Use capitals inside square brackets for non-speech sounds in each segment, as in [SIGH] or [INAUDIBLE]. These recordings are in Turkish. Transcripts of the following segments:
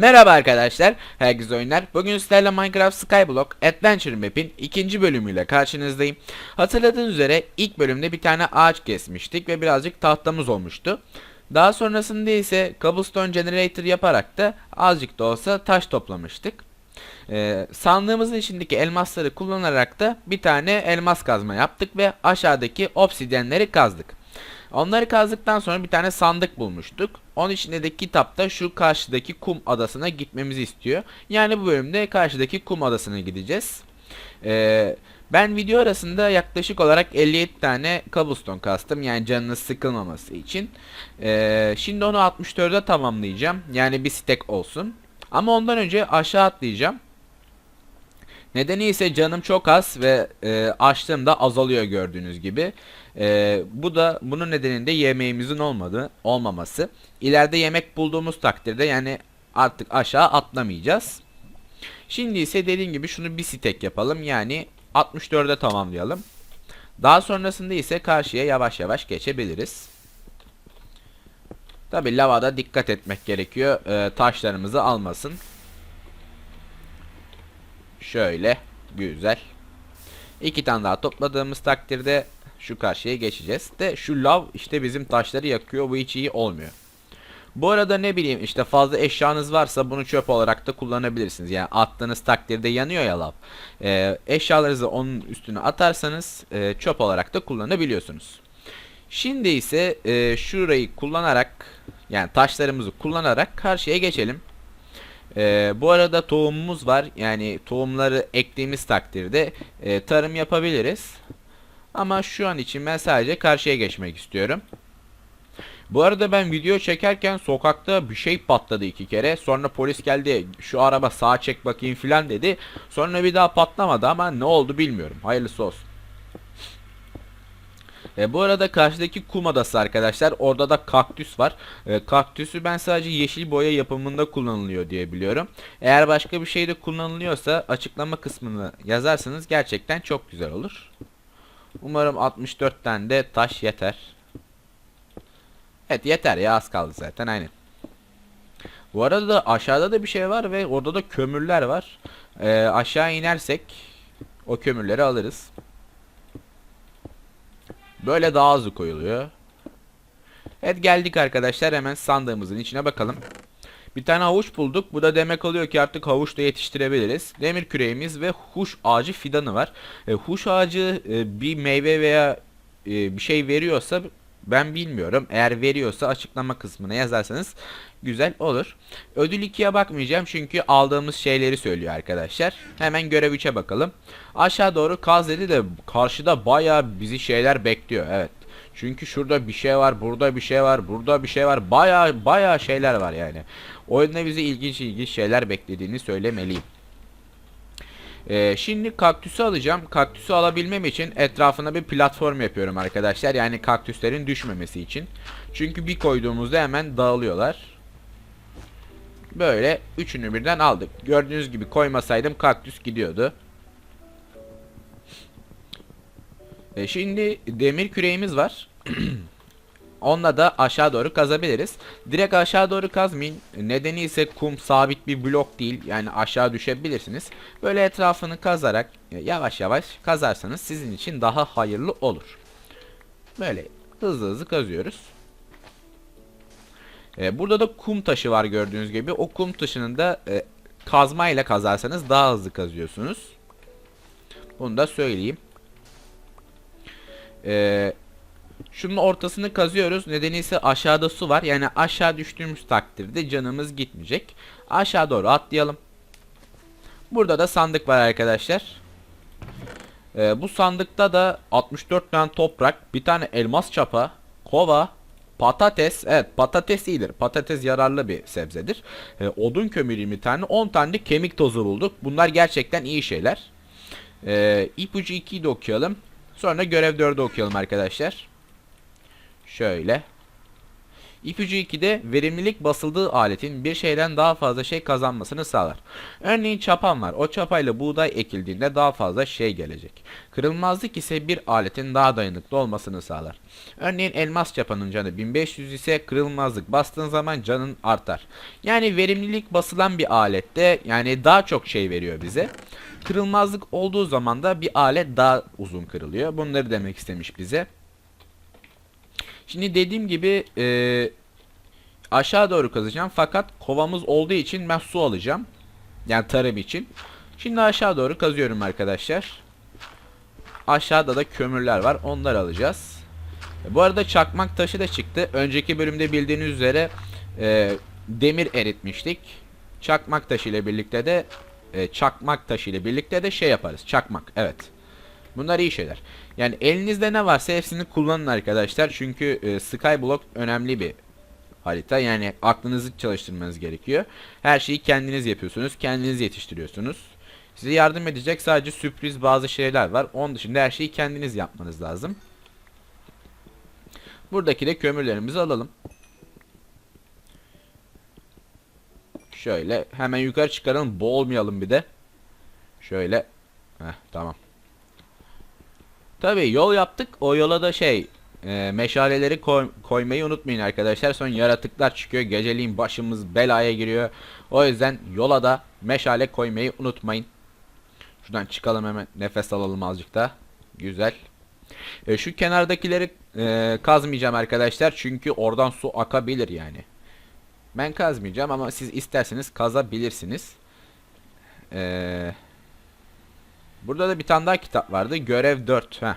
Merhaba arkadaşlar, herkese oyunlar. Bugün sizlerle Minecraft Skyblock Adventure Map'in ikinci bölümüyle karşınızdayım. Hatırladığınız üzere ilk bölümde bir tane ağaç kesmiştik ve birazcık tahtamız olmuştu. Daha sonrasında ise Cobblestone Generator yaparak da azıcık da olsa taş toplamıştık. Ee, sandığımızın içindeki elmasları kullanarak da bir tane elmas kazma yaptık ve aşağıdaki obsidyenleri kazdık. Onları kazdıktan sonra bir tane sandık bulmuştuk. Onun içinde de kitapta şu karşıdaki kum adasına gitmemizi istiyor. Yani bu bölümde karşıdaki kum adasına gideceğiz. Ee, ben video arasında yaklaşık olarak 57 tane cobblestone kastım. Yani canınız sıkılmaması için. Ee, şimdi onu 64'e tamamlayacağım. Yani bir stack olsun. Ama ondan önce aşağı atlayacağım. Nedeni ise canım çok az ve e, açlığım da azalıyor gördüğünüz gibi. E, bu da bunun nedeninde yemeğimizin olmadığı olmaması. İleride yemek bulduğumuz takdirde yani artık aşağı atlamayacağız. Şimdi ise dediğim gibi şunu bir stack yapalım yani 64'e tamamlayalım. Daha sonrasında ise karşıya yavaş yavaş geçebiliriz. Tabi lavada dikkat etmek gerekiyor. E, taşlarımızı almasın. Şöyle. Güzel. İki tane daha topladığımız takdirde şu karşıya geçeceğiz. De şu lav işte bizim taşları yakıyor. Bu hiç iyi olmuyor. Bu arada ne bileyim işte fazla eşyanız varsa bunu çöp olarak da kullanabilirsiniz. Yani attığınız takdirde yanıyor ya lav. Ee, eşyalarınızı onun üstüne atarsanız e, çöp olarak da kullanabiliyorsunuz. Şimdi ise e, şurayı kullanarak yani taşlarımızı kullanarak karşıya geçelim. Ee, bu arada tohumumuz var. Yani tohumları ektiğimiz takdirde e, tarım yapabiliriz. Ama şu an için ben sadece karşıya geçmek istiyorum. Bu arada ben video çekerken sokakta bir şey patladı iki kere. Sonra polis geldi şu araba sağa çek bakayım filan dedi. Sonra bir daha patlamadı ama ne oldu bilmiyorum. Hayırlısı olsun. E, bu arada karşıdaki kum adası arkadaşlar. Orada da kaktüs var. E, kaktüsü ben sadece yeşil boya yapımında kullanılıyor diye biliyorum. Eğer başka bir şeyde kullanılıyorsa açıklama kısmını yazarsanız gerçekten çok güzel olur. Umarım 64 tane de taş yeter. Evet yeter ya az kaldı zaten aynen. Bu arada da aşağıda da bir şey var ve orada da kömürler var. E, aşağı inersek o kömürleri alırız. Böyle daha hızlı koyuluyor. Evet geldik arkadaşlar hemen sandığımızın içine bakalım. Bir tane havuç bulduk. Bu da demek oluyor ki artık havuç da yetiştirebiliriz. Demir küreğimiz ve huş ağacı fidanı var. E, huş ağacı e, bir meyve veya e, bir şey veriyorsa ben bilmiyorum. Eğer veriyorsa açıklama kısmına yazarsanız güzel olur. Ödül 2'ye bakmayacağım çünkü aldığımız şeyleri söylüyor arkadaşlar. Hemen görev 3'e bakalım. Aşağı doğru kaz dedi de karşıda baya bizi şeyler bekliyor. Evet. Çünkü şurada bir şey var, burada bir şey var, burada bir şey var. Baya baya şeyler var yani. Oyunda bizi ilginç ilginç şeyler beklediğini söylemeliyim. Ee, şimdi kaktüsü alacağım. Kaktüsü alabilmem için etrafına bir platform yapıyorum arkadaşlar. Yani kaktüslerin düşmemesi için. Çünkü bir koyduğumuzda hemen dağılıyorlar. Böyle üçünü birden aldık. Gördüğünüz gibi koymasaydım kaktüs gidiyordu. E, şimdi demir küreğimiz var. [CLEARS THROAT] Onunla da aşağı doğru kazabiliriz. Direkt aşağı doğru kazmayın. Nedeni ise kum sabit bir blok değil. Yani aşağı düşebilirsiniz. Böyle etrafını kazarak e, yavaş yavaş kazarsanız sizin için daha hayırlı olur. Böyle hızlı hızlı kazıyoruz. E, burada da kum taşı var gördüğünüz gibi. O kum taşının da e, kazma ile kazarsanız daha hızlı kazıyorsunuz. Bunu da söyleyeyim. Eee Şunun ortasını kazıyoruz. Nedeni ise aşağıda su var. Yani aşağı düştüğümüz takdirde canımız gitmeyecek. Aşağı doğru atlayalım. Burada da sandık var arkadaşlar. Ee, bu sandıkta da 64 tane toprak, bir tane elmas çapa, kova, patates. Evet patates iyidir. Patates yararlı bir sebzedir. Ee, odun kömürü 20 tane, 10 tane de kemik tozu bulduk. Bunlar gerçekten iyi şeyler. Ee, ipucu 2'yi de okuyalım. Sonra görev 4'ü okuyalım arkadaşlar. Şöyle. İpucu 2'de verimlilik basıldığı aletin bir şeyden daha fazla şey kazanmasını sağlar. Örneğin çapan var. O çapayla buğday ekildiğinde daha fazla şey gelecek. Kırılmazlık ise bir aletin daha dayanıklı olmasını sağlar. Örneğin elmas çapanın canı 1500 ise kırılmazlık bastığın zaman canın artar. Yani verimlilik basılan bir alette yani daha çok şey veriyor bize. Kırılmazlık olduğu zaman da bir alet daha uzun kırılıyor. Bunları demek istemiş bize. Şimdi dediğim gibi e, aşağı doğru kazacağım fakat kovamız olduğu için ben su alacağım. Yani tarım için. Şimdi aşağı doğru kazıyorum arkadaşlar. Aşağıda da kömürler var. Onları alacağız. Bu arada çakmak taşı da çıktı. Önceki bölümde bildiğiniz üzere e, demir eritmiştik. Çakmak taşı ile birlikte de e, çakmak taşı ile birlikte de şey yaparız. Çakmak. Evet. Bunlar iyi şeyler. Yani elinizde ne varsa hepsini kullanın arkadaşlar. Çünkü e, Skyblock önemli bir harita. Yani aklınızı çalıştırmanız gerekiyor. Her şeyi kendiniz yapıyorsunuz. Kendiniz yetiştiriyorsunuz. Size yardım edecek sadece sürpriz bazı şeyler var. Onun dışında her şeyi kendiniz yapmanız lazım. Buradaki de kömürlerimizi alalım. Şöyle hemen yukarı çıkaralım. Boğulmayalım bir de. Şöyle. Heh, tamam. Tabi yol yaptık. O yola da şey e, meşaleleri koy- koymayı unutmayın arkadaşlar. Sonra yaratıklar çıkıyor. Geceliğin başımız belaya giriyor. O yüzden yola da meşale koymayı unutmayın. Şuradan çıkalım hemen. Nefes alalım azıcık da. Güzel. E, şu kenardakileri e, kazmayacağım arkadaşlar. Çünkü oradan su akabilir yani. Ben kazmayacağım ama siz isterseniz kazabilirsiniz. Eee... Burada da bir tane daha kitap vardı. Görev 4. Heh.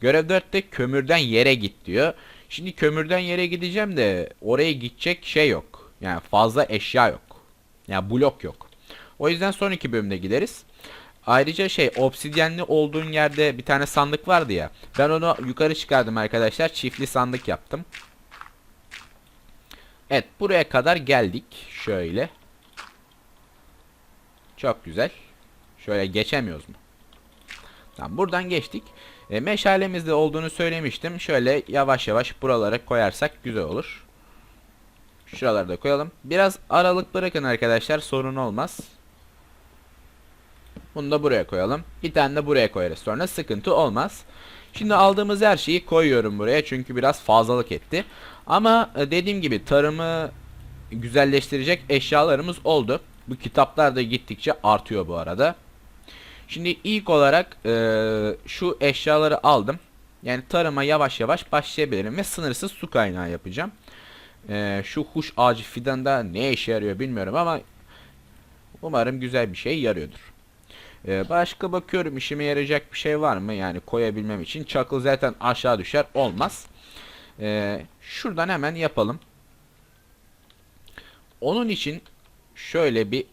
Görev 4'te kömürden yere git diyor. Şimdi kömürden yere gideceğim de oraya gidecek şey yok. Yani fazla eşya yok. Yani blok yok. O yüzden sonraki bölümde gideriz. Ayrıca şey obsidyenli olduğun yerde bir tane sandık vardı ya. Ben onu yukarı çıkardım arkadaşlar. Çiftli sandık yaptım. Evet buraya kadar geldik. Şöyle. Çok güzel. Şöyle geçemiyoruz mu? Tamam buradan geçtik. E, meşalemizde olduğunu söylemiştim. Şöyle yavaş yavaş buralara koyarsak güzel olur. Şuraları da koyalım. Biraz aralık bırakın arkadaşlar sorun olmaz. Bunu da buraya koyalım. Bir tane de buraya koyarız sonra sıkıntı olmaz. Şimdi aldığımız her şeyi koyuyorum buraya çünkü biraz fazlalık etti. Ama e, dediğim gibi tarımı güzelleştirecek eşyalarımız oldu. Bu kitaplar da gittikçe artıyor bu arada. Şimdi ilk olarak e, şu eşyaları aldım. Yani tarıma yavaş yavaş başlayabilirim ve sınırsız su kaynağı yapacağım. E, şu huş ağacı fidanda ne işe yarıyor bilmiyorum ama umarım güzel bir şey yarıyordur. E, başka bakıyorum işime yarayacak bir şey var mı? Yani koyabilmem için çakıl zaten aşağı düşer olmaz. E, şuradan hemen yapalım. Onun için şöyle bir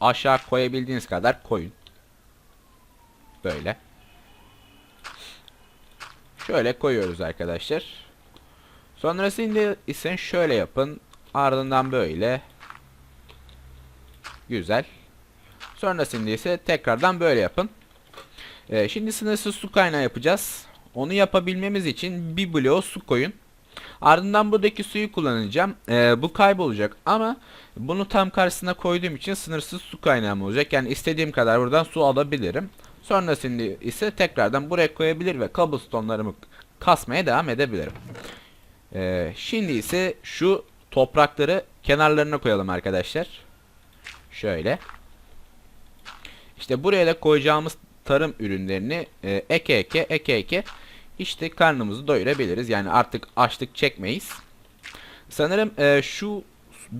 aşağı koyabildiğiniz kadar koyun. Böyle. Şöyle koyuyoruz arkadaşlar. Sonrasında ise şöyle yapın. Ardından böyle. Güzel. Sonrasında ise tekrardan böyle yapın. Ee, şimdi sınırsız su kaynağı yapacağız. Onu yapabilmemiz için bir bloğa su koyun. Ardından buradaki suyu kullanacağım. Ee, bu kaybolacak ama bunu tam karşısına koyduğum için sınırsız su kaynağım olacak. Yani istediğim kadar buradan su alabilirim. Sonrasında ise tekrardan buraya koyabilir ve cobblestone'larımı kasmaya devam edebilirim. Ee, şimdi ise şu toprakları kenarlarına koyalım arkadaşlar. Şöyle. İşte buraya da koyacağımız tarım ürünlerini e, eke eke eke eke işte karnımızı doyurabiliriz. Yani artık açlık çekmeyiz. Sanırım e, şu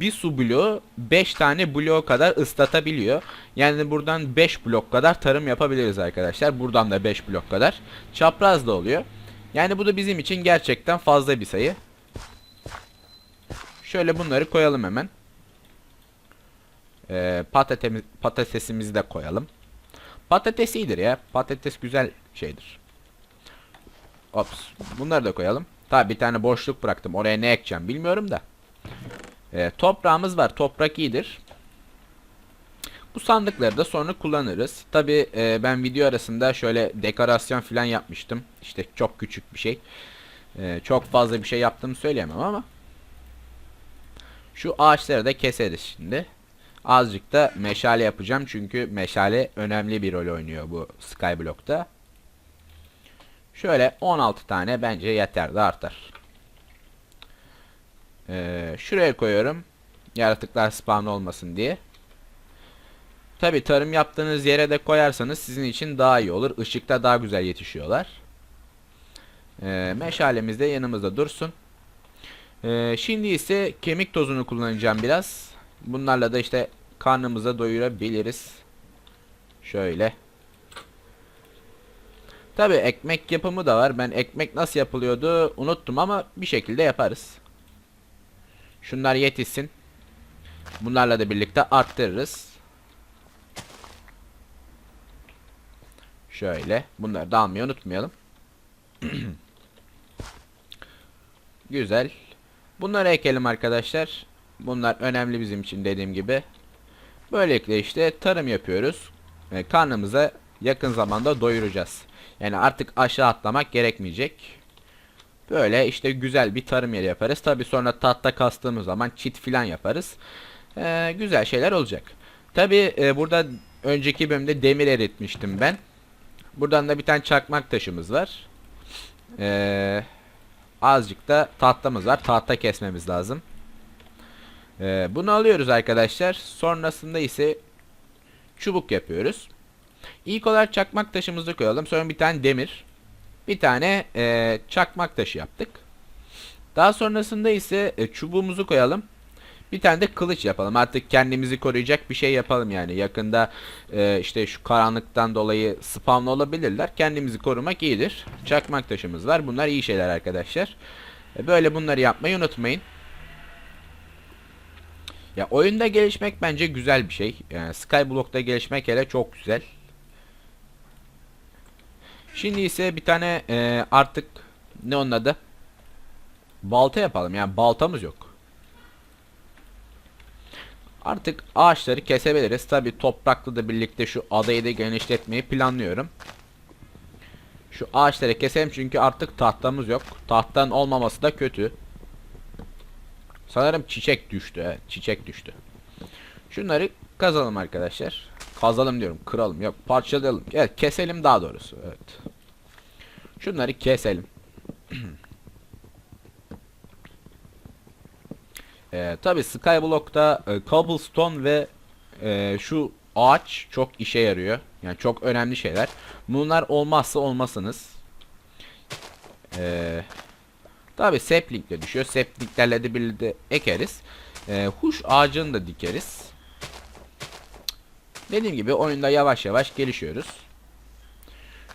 bir su bloğu 5 tane bloğu kadar ıslatabiliyor. Yani buradan 5 blok kadar tarım yapabiliriz arkadaşlar. Buradan da 5 blok kadar. Çapraz da oluyor. Yani bu da bizim için gerçekten fazla bir sayı. Şöyle bunları koyalım hemen. Ee, patatemiz, patatesimizi de koyalım. Patates iyidir ya. Patates güzel şeydir. Ops. Bunları da koyalım. Tabi bir tane boşluk bıraktım. Oraya ne ekeceğim bilmiyorum da. E, toprağımız var. Toprak iyidir. Bu sandıkları da sonra kullanırız. Tabi e, ben video arasında şöyle dekorasyon falan yapmıştım. İşte çok küçük bir şey. E, çok fazla bir şey yaptığımı söyleyemem ama. Şu ağaçları da keseriz şimdi. Azıcık da meşale yapacağım çünkü meşale önemli bir rol oynuyor bu Skyblock'ta. Şöyle 16 tane bence yeter de artar. Ee, şuraya koyuyorum. Yaratıklar spawn olmasın diye. Tabi tarım yaptığınız yere de koyarsanız sizin için daha iyi olur. Işıkta daha güzel yetişiyorlar. Ee, meşalemiz de yanımızda dursun. Ee, şimdi ise kemik tozunu kullanacağım biraz. Bunlarla da işte karnımıza doyurabiliriz. Şöyle. Tabi ekmek yapımı da var. Ben ekmek nasıl yapılıyordu unuttum ama bir şekilde yaparız. Şunlar yetişsin. Bunlarla da birlikte arttırırız. Şöyle. Bunları da almayı unutmayalım. [CLEARS THROAT] Güzel. Bunları ekelim arkadaşlar. Bunlar önemli bizim için dediğim gibi. Böylelikle işte tarım yapıyoruz. Karnımıza yakın zamanda doyuracağız. Yani artık aşağı atlamak gerekmeyecek. Böyle işte güzel bir tarım yeri yaparız. Tabi sonra tahta kastığımız zaman çit filan yaparız. Ee, güzel şeyler olacak. Tabi e, burada önceki bölümde demir eritmiştim ben. Buradan da bir tane çakmak taşımız var. Ee, azıcık da tahtamız var. Tahta kesmemiz lazım. Ee, bunu alıyoruz arkadaşlar. Sonrasında ise çubuk yapıyoruz. İlk olarak çakmak taşımızı koyalım. Sonra bir tane demir. Bir tane e, çakmak taşı yaptık. Daha sonrasında ise e, çubuğumuzu koyalım. Bir tane de kılıç yapalım. Artık kendimizi koruyacak bir şey yapalım yani. Yakında e, işte şu karanlıktan dolayı spawn olabilirler. Kendimizi korumak iyidir. Çakmak taşımız var. Bunlar iyi şeyler arkadaşlar. E, böyle bunları yapmayı unutmayın. Ya oyunda gelişmek bence güzel bir şey. Yani Skyblock'ta gelişmek hele çok güzel. Şimdi ise bir tane e, artık ne onun adı? Balta yapalım. Yani baltamız yok. Artık ağaçları kesebiliriz. Tabi toprakla da birlikte şu adayı da genişletmeyi planlıyorum. Şu ağaçları keselim çünkü artık tahtamız yok. Tahtanın olmaması da kötü. Sanırım çiçek düştü. Evet, çiçek düştü. Şunları kazalım arkadaşlar. Kazalım diyorum. Kıralım. Yok parçalayalım. Evet keselim daha doğrusu. Evet. Şunları keselim. [CLEARS THROAT] Ee, Tabi Skyblock'ta e, cobblestone ve e, şu ağaç çok işe yarıyor. Yani çok önemli şeyler. Bunlar olmazsa olmasınız. Ee, Tabi sapling düşüyor. Saplinglerle de birlikte ekeriz. Ee, huş ağacını da dikeriz. Dediğim gibi oyunda yavaş yavaş gelişiyoruz.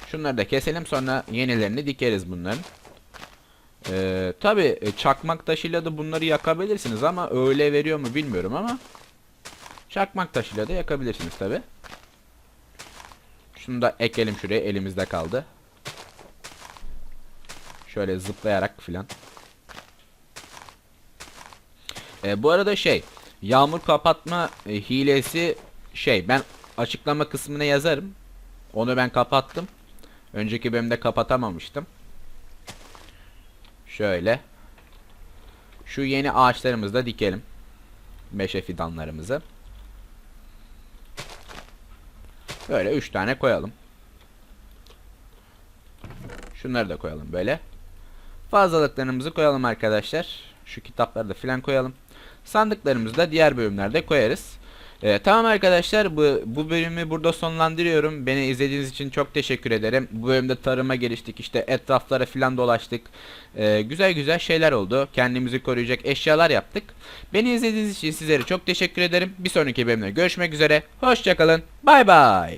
Şunları da keselim sonra yenilerini dikeriz bunların. Ee, Tabi çakmak taşıyla da bunları yakabilirsiniz ama öyle veriyor mu bilmiyorum ama çakmak taşıyla da yakabilirsiniz tabi. Şunu da ekelim şuraya elimizde kaldı. Şöyle zıplayarak filan. Ee, bu arada şey yağmur kapatma e, hilesi şey ben açıklama kısmına yazarım. Onu ben kapattım. Önceki bölümde kapatamamıştım. Şöyle. Şu yeni ağaçlarımızı da dikelim. Meşe fidanlarımızı. Böyle 3 tane koyalım. Şunları da koyalım böyle. Fazlalıklarımızı koyalım arkadaşlar. Şu kitapları da filan koyalım. Sandıklarımızı da diğer bölümlerde koyarız. Ee, tamam arkadaşlar bu, bu bölümü burada sonlandırıyorum. Beni izlediğiniz için çok teşekkür ederim. Bu bölümde tarıma geliştik işte etraflara filan dolaştık. Ee, güzel güzel şeyler oldu. Kendimizi koruyacak eşyalar yaptık. Beni izlediğiniz için sizlere çok teşekkür ederim. Bir sonraki bölümde görüşmek üzere. Hoşçakalın. Bay bay.